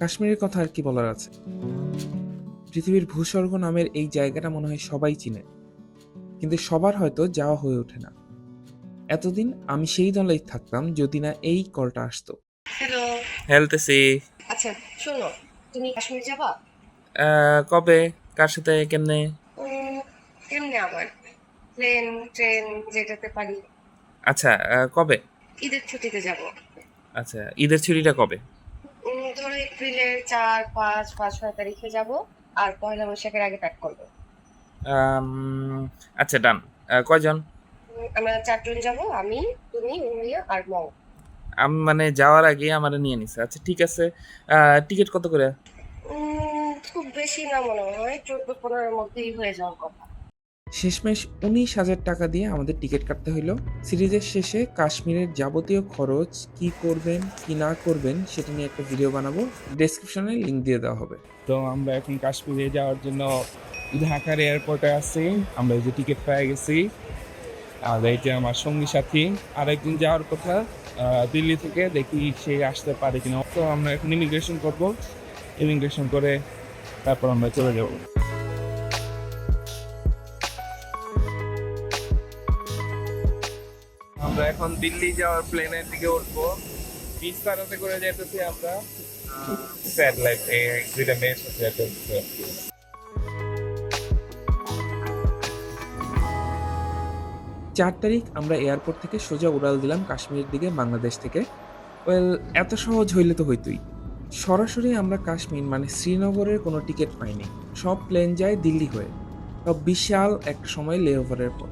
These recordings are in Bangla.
কাশ্মীরের কথা আর কি বলার আছে? পৃথিবীর ভূস্বর্গ নামের এই জায়গাটা মনে হয় সবাই চিনে। কিন্তু সবার হয়তো যাওয়া হয়ে ওঠে না। এতদিন আমি সেই দলেই থাকতাম যদি না এই কলটা আসতো। হ্যালো হেলতেছি আচ্ছা শোনো তুমি কাশ্মীর যাবা? কবে? কার সাথে? কেমনে? এমনি আবার? প্লেন ট্রেন যেটাতে পারি। আচ্ছা কবে? ঈদের ছুটিতে যাব। আচ্ছা ঈদের ছুটিটা কবে? ধরো এপ্রিলের চার পাঁচ পাঁচ ছয় তারিখে যাব আর পয়লা বৈশাখের আগে প্যাক করব। আচ্ছা ডান কয়জন? আমরা চারজন যাব আমি তুমি উমিয়া আর মৌ। আমি মানে যাওয়ার আগে আমার নিয়ে নিছে। আচ্ছা ঠিক আছে। টিকিট কত করে? খুব বেশি না মনে হয় চোদ্দ পনেরোর মধ্যেই হয়ে যাওয়ার কথা। শেষমেশ উনিশ হাজার টাকা দিয়ে আমাদের টিকিট কাটতে হইল। সিরিজের শেষে কাশ্মীরের যাবতীয় খরচ, কি করবেন, কি না করবেন, সেটা নিয়ে একটা ভিডিও বানাবো। ডেসক্রিপশনে লিংক দিয়ে দেওয়া হবে। তো আমরা এখন কাশ্মীরে যাওয়ার জন্য ঢাকার এয়ারপোর্টে আছি। আমরা যে টিকিট পেয়ে গেছি। আর এই যে আমার সঙ্গী সাথী আরেকদিন যাওয়ার কথা দিল্লি থেকে, দেখি সে আসতে পারে কিনা। তো আমরা এখন ইমিগ্রেশন করব। ইমিগ্রেশন করে তারপর আমরা চলে যাব। আমরা এখন দিল্লি যাওয়ার প্লেনের দিকে উঠবো। বিস্তারাতে করে যেতেছি আমরা। দুইটা চার তারিখ আমরা এয়ারপোর্ট থেকে সোজা উড়াল দিলাম কাশ্মীরের দিকে, বাংলাদেশ থেকে। ওয়েল, এত সহজ হইলে তো হইতই। সরাসরি আমরা কাশ্মীর মানে শ্রীনগরের কোনো টিকিট পাইনি। সব প্লেন যায় দিল্লি হয়ে। সব বিশাল একটা সময় লেওভারের পর।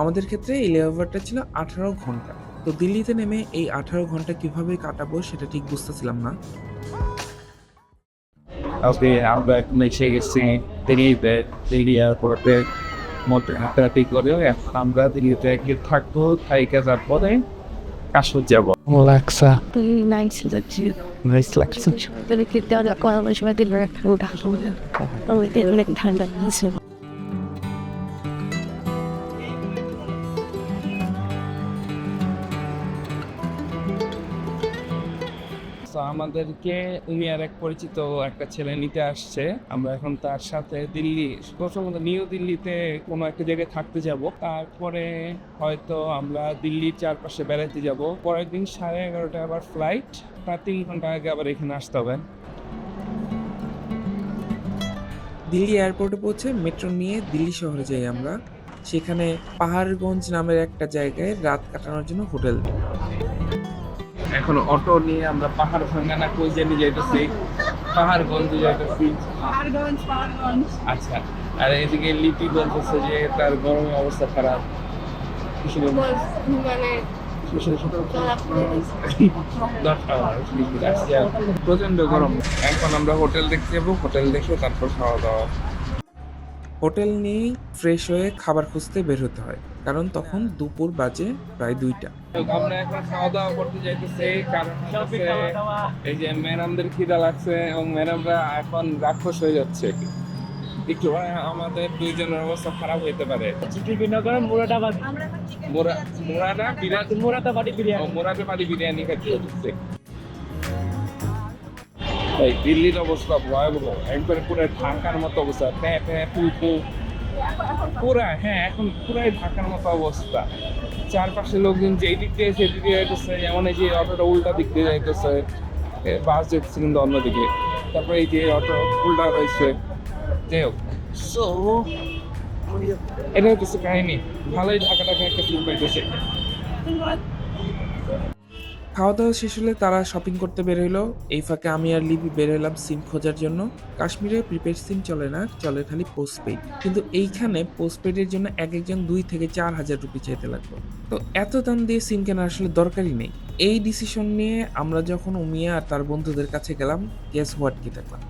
আমাদের ক্ষেত্রে এই লেওভারটা ছিল আঠারো ঘণ্টা। তো দিল্লিতে নেমে এই আঠারো ঘণ্টা কীভাবে কাটাবো সেটা ঠিক বুঝতেছিলাম না। ওকে আমরা এখন এসে গেছি দিল্লিতে। দিল্লি এয়ারপোর্টে মধ্যে হাঁটাহাঁটি করে এখন আমরা দিল্লিতে গিয়ে থাকব থাইকে তারপরে কাশ্মীর যাব। Alexa. Nice আমাদেরকে আর এক পরিচিত একটা ছেলে নিতে আসছে। আমরা এখন তার সাথে দিল্লি, প্রথমত নিউ দিল্লিতে কোনো একটা জায়গায় থাকতে যাব। তারপরে হয়তো আমরা দিল্লির চারপাশে বেড়াতে যাব। পরের দিন সাড়ে এগারোটায় আবার ফ্লাইট তার তিন ঘণ্টা আগে আবার এখানে আসতে হবে। দিল্লি এয়ারপোর্টে পৌঁছে মেট্রো নিয়ে দিল্লি শহরে যাই আমরা। সেখানে পাহাড়গঞ্জ নামের একটা জায়গায় রাত কাটানোর জন্য হোটেল। এখন অটো নিয়ে আমরা পাহাড় ভাঙ্গানা কই জানি যাইতেছি। পাহাড়গঞ্জ যাইতেছি। পাহাড়গঞ্জ পাহাড়গঞ্জ। আচ্ছা আর এদিকে লিপি বলতেছে যে তার গরমের অবস্থা খারাপ। মানে প্রচণ্ড গরম। এখন আমরা হোটেল দেখতে যাব হোটেল দেখে তারপর খাওয়া দাওয়া। হোটেল নিয়েই ফ্রেশ হয়ে খাবার খুঁজতে বের হতে হয়। কারণ তখন দুপুর বাজে প্রায় দুইটা। তো আমরা এখন খাওয়া দাওয়া করতে যাইতেছি কারণ এই যে ম্যাডামদের খিদা লাগছে এবং ম্যাডামরা এখন রাক্ষস হয়ে যাচ্ছে একটু আমাদের দুইজনের অবস্থা খারাপ হইতে পারে। বিনগর মুরাদাবাদ মোরা মোরাটা বিরিয়ানি মুরাদাবাদি বিরিয়ানি। মোরাদাবাদি বিরিয়ানি খাইতে হচ্ছে এই দিল্লির অবস্থা ভয়াবহ একবারে পুরো ঢাকার মতো অবস্থা। প্যাঁ প্যাঁ পু পু। পুরা হ্যাঁ এখন পুরাই ঢাকার মতো অবস্থা। চারপাশে লোকজন যেই দিক দিয়ে সেদিক দিয়ে যাইতেছে যেমন এই যে অটোটা উল্টা দিক দিয়ে যাইতেছে বাস যেতেছে কিন্তু অন্যদিকে। তারপরে এই যে অটো উল্টা রয়েছে। যাই হোক। সো এটা হচ্ছে কাহিনী। ভালোই ঢাকা ঢাকা একটা ফিল্ম পাইতেছে। খাওয়া দাওয়া শেষ হলে তারা শপিং করতে বের হইল। এই ফাঁকে আমি আর লিপি বের হলাম সিম খোঁজার জন্য। কাশ্মীরে প্রিপেড সিম চলে না, চলে খালি পোস্টপেড কিন্তু এইখানে পোস্টপেডের জন্য এক একজন দুই থেকে চার হাজার রুপি চাইতে লাগল। তো এত দাম দিয়ে সিম কেনার আসলে দরকারই নেই। এই ডিসিশন নিয়ে আমরা যখন উমিয়া আর তার বন্ধুদের কাছে গেলাম গেস হোয়াট কি দেখলাম?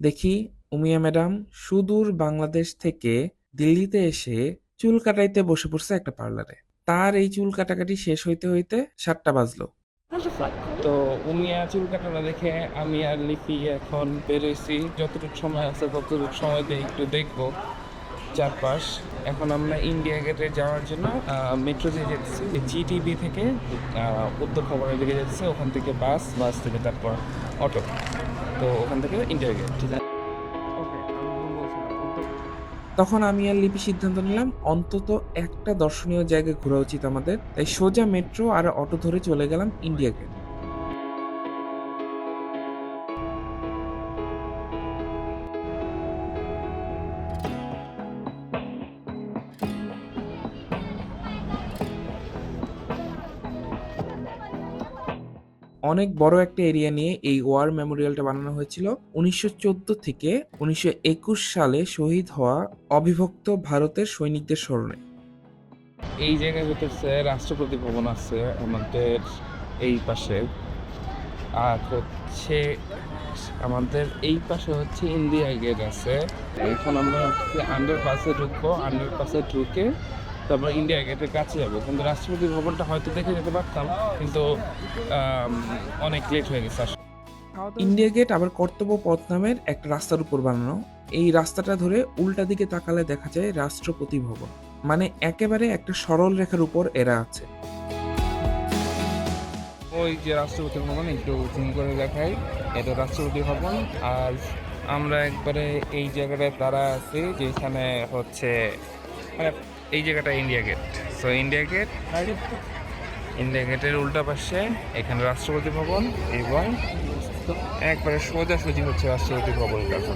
দেখি, উমিয়া ম্যাডাম সুদূর বাংলাদেশ থেকে দিল্লিতে এসে চুল কাটাইতে বসে পড়ছে একটা পার্লারে তার এই চুল কাটাকাটি শেষ হইতে হইতে সাতটা বাজলো। তো উমিয়া চুল কাটানো দেখে আমি আর লিপি এখন বেরোইছি যতটুকু সময় আছে ততটুকু সময় দিয়ে একটু দেখব চারপাশ। এখন আমরা ইন্ডিয়া গেটে যাওয়ার জন্য মেট্রো দিয়ে যেতেছি জিটিবি থেকে উত্তর খবরের দিকে যাচ্ছে। ওখান থেকে বাস বাস থেকে তারপর অটো তো ওখান থেকে ইন্ডিয়া গেট। ঠিক আছে তখন আমি আর লিপি সিদ্ধান্ত নিলাম, অন্তত একটা দর্শনীয় জায়গায় ঘোরা উচিত আমাদের। তাই সোজা মেট্রো আর অটো ধরে চলে গেলাম ইন্ডিয়া গেট। অনেক বড় একটা এরিয়া নিয়ে এই ওয়ার মেমোরিয়ালটা বানানো হয়েছিল। উনিশশো চোদ্দ থেকে উনিশশো একুশ সালে শহীদ হওয়া অবিভক্ত ভারতের সৈনিকদের স্মরণে। এই জায়গায় হচ্ছে রাষ্ট্রপতি ভবন আছে, আমাদের এই পাশে। আর হচ্ছে আমাদের এই পাশে হচ্ছে ইন্ডিয়া গেট আছে। এখন আমরা আন্ডার পাসে ঢুকবো আন্ডার পাসে ঢুকে তারপর ইন্ডিয়া গেটের কাছে যাব। কিন্তু রাষ্ট্রপতি ভবনটা হয়তো দেখে যেতে পারতাম কিন্তু অনেক লেট হয়ে গেছে। ইন্ডিয়া গেট আবার কর্তব্য পথ নামের একটা রাস্তার উপর বানানো। এই রাস্তাটা ধরে উল্টা দিকে তাকালে দেখা যায় রাষ্ট্রপতি ভবন। মানে একেবারে একটা সরল রেখার উপর এরা আছে। ওই যে রাষ্ট্রপতি ভবন একটু জুম করে দেখাই। এটা রাষ্ট্রপতি ভবন। আর আমরা একবারে এই জায়গাটায় দাঁড়া আছি যেখানে হচ্ছে মানে এই জায়গাটা India Gate so India Gate India গেটের উল্টা পাশে এখানে রাষ্ট্রপতি ভবন এবং একবারে সোজাসুজি হচ্ছে রাষ্ট্রপতি ভবন কাছে।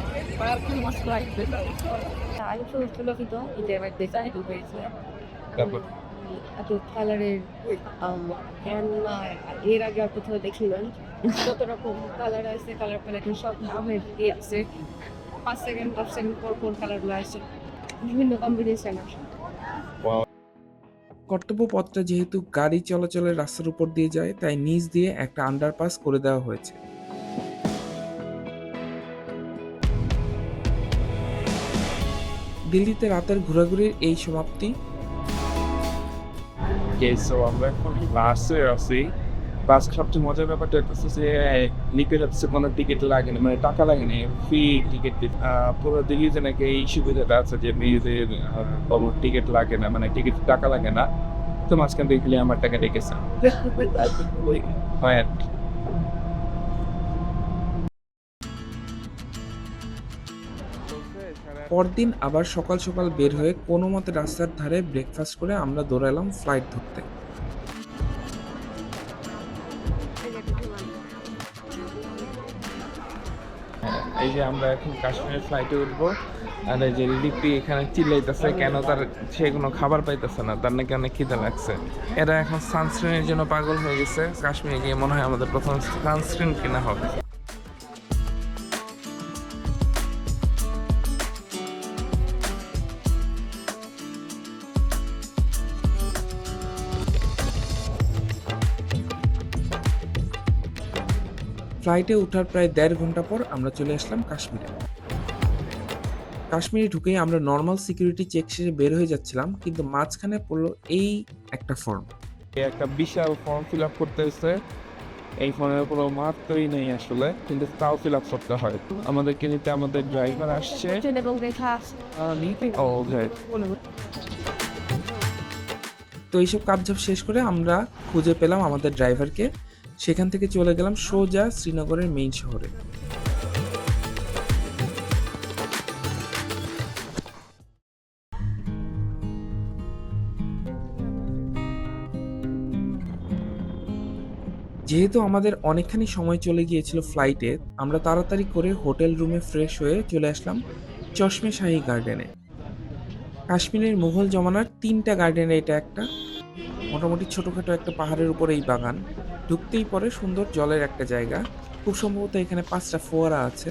তারপর? কালারের এর আগে আর কোথাও কত রকম কালার আছে কালার প্যালেটের সব নামের আছে পাঁচ সেকেন্ড দশ সেকেন্ড পর পর কালারগুলো আসছে বিভিন্ন কম্বিনেশন আছে কর্তব্য পথটা যেহেতু গাড়ি চলাচলের রাস্তার উপর দিয়ে যায় তাই নিচ দিয়ে একটা আন্ডারপাস করে দেওয়া হয়েছে। দিল্লিতে রাতের ঘোরাঘুরির এই সমাপ্তি। আমরা এখন বাসে আছি বাস সবচেয়ে মজার ব্যাপারটা হচ্ছে যে লিপের হচ্ছে কোনো টিকিট লাগে না মানে টাকা লাগে না ফ্রি টিকিট পুরো দিল্লিতে নাকি এই সুবিধাটা আছে যে মেয়েদের কোনো টিকিট লাগে না মানে টিকিট টাকা লাগে না তো মাঝখান থেকে গেলে আমার টাকা রেখেছে। হয় আর কি। পরদিন আবার সকাল সকাল বের হয়ে কোনো মতে রাস্তার ধারে ব্রেকফাস্ট করে আমরা দৌড়ালাম ফ্লাইট ধরতে। এই যে আমরা এখন কাশ্মীরের ফ্লাইটে উঠবো, আর এই যে লিপি এখানে চিল্লাইতেছে, কেন তার সে কোনো খাবার পাইতেছে না, তার নাকি অনেক খিদে লাগছে। এরা এখন সানস্ক্রিনের জন্য পাগল হয়ে গেছে, কাশ্মীরে গিয়ে মনে হয় আমাদের প্রথম সানস্ক্রিন কেনা হবে। ফ্লাইটে ওঠার প্রায় দেড় ঘণ্টা পর আমরা চলে আসলাম কাশ্মীরে। কাশ্মীরে ঢুকেই আমরা নর্মাল সিকিউরিটি চেক শেষে বের হয়ে যাচ্ছিলাম কিন্তু মাঝখানে পড়ল এই একটা ফর্ম একটা বিশাল ফর্ম ফিল আপ করতে হয়েছে। এই ফর্মের কোনো মাত্রই নেই আসলে কিন্তু তাও ফিল আপ করতে হয়। আমাদেরকে নিতে আমাদের ড্রাইভার আসছে. তো এইসব কাজজাব শেষ করে আমরা খুঁজে পেলাম আমাদের ড্রাইভারকে সেখান থেকে চলে গেলাম সোজা শ্রীনগরের মেইন শহরে। যেহেতু আমাদের অনেকখানি সময় চলে গিয়েছিল ফ্লাইটে আমরা তাড়াতাড়ি করে হোটেল রুমে ফ্রেশ হয়ে চলে আসলাম চশমে শাহী গার্ডেনে কাশ্মীরের মুঘল জমানার তিনটা গার্ডেনে এটা একটা। মোটামুটি ছোটোখাটো একটা পাহাড়ের উপর এই বাগান। ঢুকতেই পরে সুন্দর জলের একটা জায়গা। খুব সম্ভবত এখানে পাঁচটা ফোয়ারা আছে।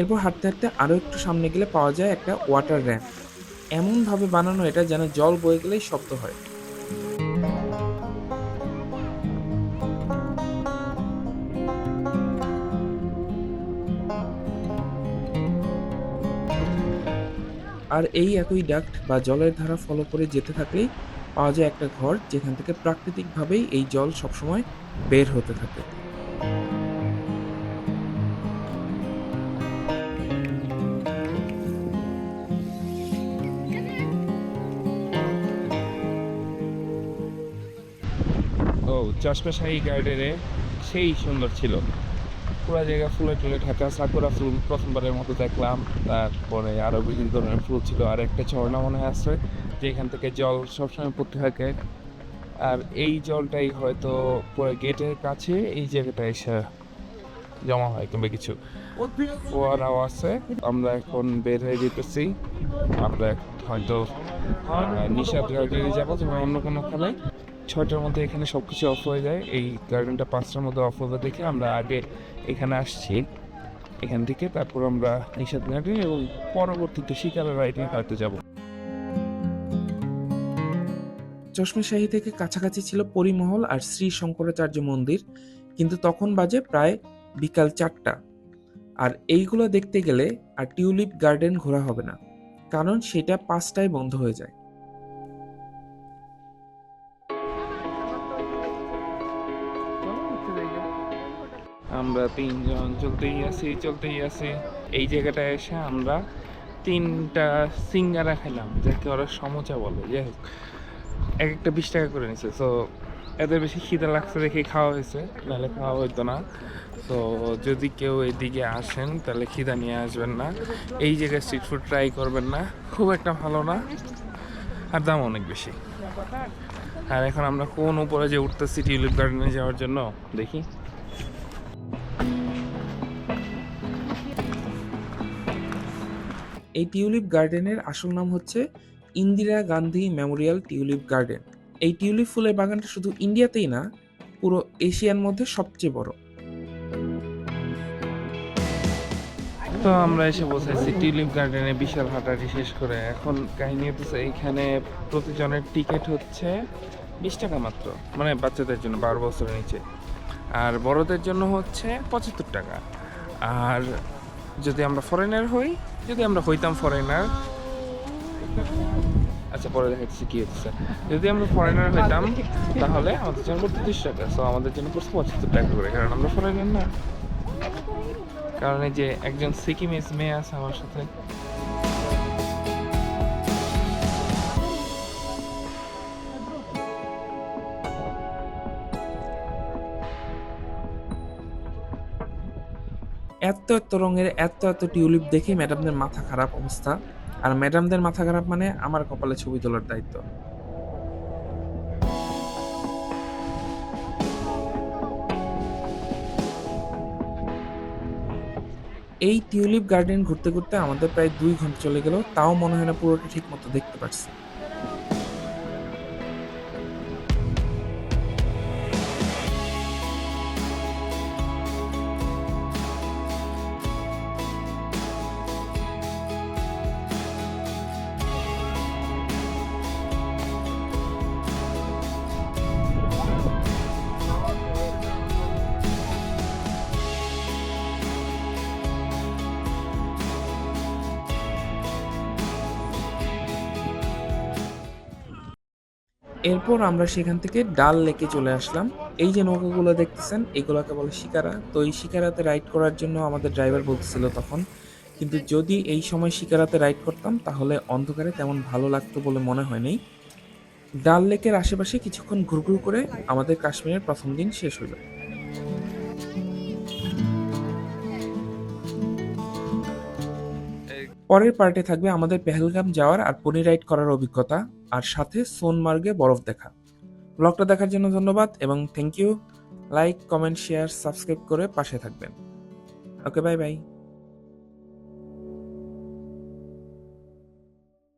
এরপর হাঁটতে হাঁটতে আরও একটু সামনে গেলে পাওয়া যায় একটা ওয়াটার র্যাম্প এমনভাবে বানানো এটা যেন জল বয়ে গেলেই শব্দ হয়। আর এই একই ডাক্ট বা জলের ধারা ফলো করে যেতে থাকলেই পাওয়া যায় একটা ঘর, যেখান থেকে প্রাকৃতিকভাবেই এই জল সবসময় বের হতে থাকে। চশমাশাহী গার্ডেনে সেই সুন্দর ছিল। পুরো জায়গা ফুলে টুলে ঢাকা, সাকুরা ফুল প্রথমবারের মতো দেখলাম। তারপরে আরও বিভিন্ন ধরনের ফুল ছিল। আর একটা ঝর্ণা মনে আছে, যেখান থেকে জল সবসময় পড়তে থাকে। আর এই জলটাই হয়তো পুরো গেটের কাছে এই জায়গাটা এসে জমা হয় কিংবা কিছু ফোয়ারাও আছে। আমরা এখন বের হয়ে যেতেছি। আমরা হয়তো নিশাদ গার্ডেনে যাব অন্য কোনো খেলায় ছয়টার মধ্যে এখানে সব কিছু অফ হয়ে যায়। এই গার্ডেনটা পাঁচটার মধ্যে অফ হবে দেখে আমরা আগে এখানে আসছি। এখান থেকে তারপর আমরা নিষাদ গার্ডেন এবং পরবর্তীতে শিকারা রাইডিং হয়তো যাব। চশমেশাহী থেকে কাছাকাছি ছিল পরিমহল আর শ্রী শঙ্করাচার্য মন্দির, কিন্তু তখন বাজে প্রায় বিকাল চারটা। আর এইগুলো দেখতে গেলে আর টিউলিপ গার্ডেন ঘোরা হবে না, কারণ সেটা পাঁচটায় বন্ধ হয়ে যায়। আমরা তিনজন চলতেই আছি চলতেই আছি। এই জায়গাটায় এসে আমরা তিনটা সিঙ্গারা খেলাম, যাকে ওরা সমোচা বলে। যাই হোক এক একটা বিশ টাকা করে নিছে। তো এদের বেশি খিদে লাগছে দেখে খাওয়া হয়েছে, নাহলে খাওয়া হইতো না। তো যদি কেউ এদিকে আসেন, তাহলে খিদা নিয়ে আসবেন না। এই জায়গায় স্ট্রিট ফুড ট্রাই করবেন না। খুব একটা ভালো না, আর দাম অনেক বেশি। আর এখন আমরা কোন উপরে যে উঠতেছি, টিউলিপ গার্ডেনে যাওয়ার জন্য, দেখি। এই টিউলিপ গার্ডেনের আসল নাম হচ্ছে Indira Gandhi Memorial Tulip Garden. এই টিউলিপ ফুলের বাগানটা শুধু ইন্ডিয়াতেই না, পুরো এশিয়ার মধ্যে সবচেয়ে বড়। তো আমরা এসে বসেছি টিউলিপ গার্ডেনে বিশাল হাঁটাহাঁটি শেষ করে। এখন কাহিনী হচ্ছে এইখানে প্রতিজনের টিকিট হচ্ছে বিশ টাকা মাত্র মানে বাচ্চাদের জন্য বারো বছরের নিচে। আর বড়দের জন্য হচ্ছে পঁচাত্তর টাকা। আর যদি আমরা ফরেনার হই, যদি আমরা হইতাম ফরেনার আচ্ছা পরে দেখাচ্ছি কি হচ্ছে যদি আমরা ফরেনার হইতাম, তাহলে আমাদের জন্য পড়তো তিরিশ টাকা। সো আমাদের জন্য পড়ছে পঁচাত্তর টাকা করে, কারণ আমরা ফরেনার না। কারণ এই যে একজন সিকিমিস মেয়ে আছে আমার সাথে এত এত রঙের এত এত টিউলিপ দেখে ম্যাডামদের মাথা খারাপ অবস্থা। আর ম্যাডামদের মাথা খারাপ মানে আমার কপালে ছবি তোলার দায়িত্ব। এই টিউলিপ গার্ডেন ঘুরতে ঘুরতে আমাদের প্রায় দুই ঘণ্টা চলে গেল, তাও মনে হয় না পুরোটা ঠিক মতো দেখতে পারছি। এরপর আমরা সেখান থেকে ডাল লেকে চলে আসলাম। এই যে নৌকাগুলো দেখতেছেন, এগুলোকে বলে শিকারা। তো এই শিকারাতে রাইড করার জন্য আমাদের ড্রাইভার বলতেছিল তখন, কিন্তু যদি এই সময় শিকারাতে রাইড করতাম, তাহলে অন্ধকারে তেমন ভালো লাগতো বলে মনে হয়নি। ডাল লেকের আশেপাশে কিছুক্ষণ ঘুরঘুর করে আমাদের কাশ্মীরের প্রথম দিন শেষ হলো। পরের পার্টে থাকবে আমাদের পেহেলগাম যাওয়ার আর পনি রাইড করার অভিজ্ঞতা, আর সাথে সোনমার্গে বরফ দেখা। ব্লগটা দেখার জন্য ধন্যবাদ এবং thank you like comment share subscribe করে পাশে থাকবেন। Okay bye bye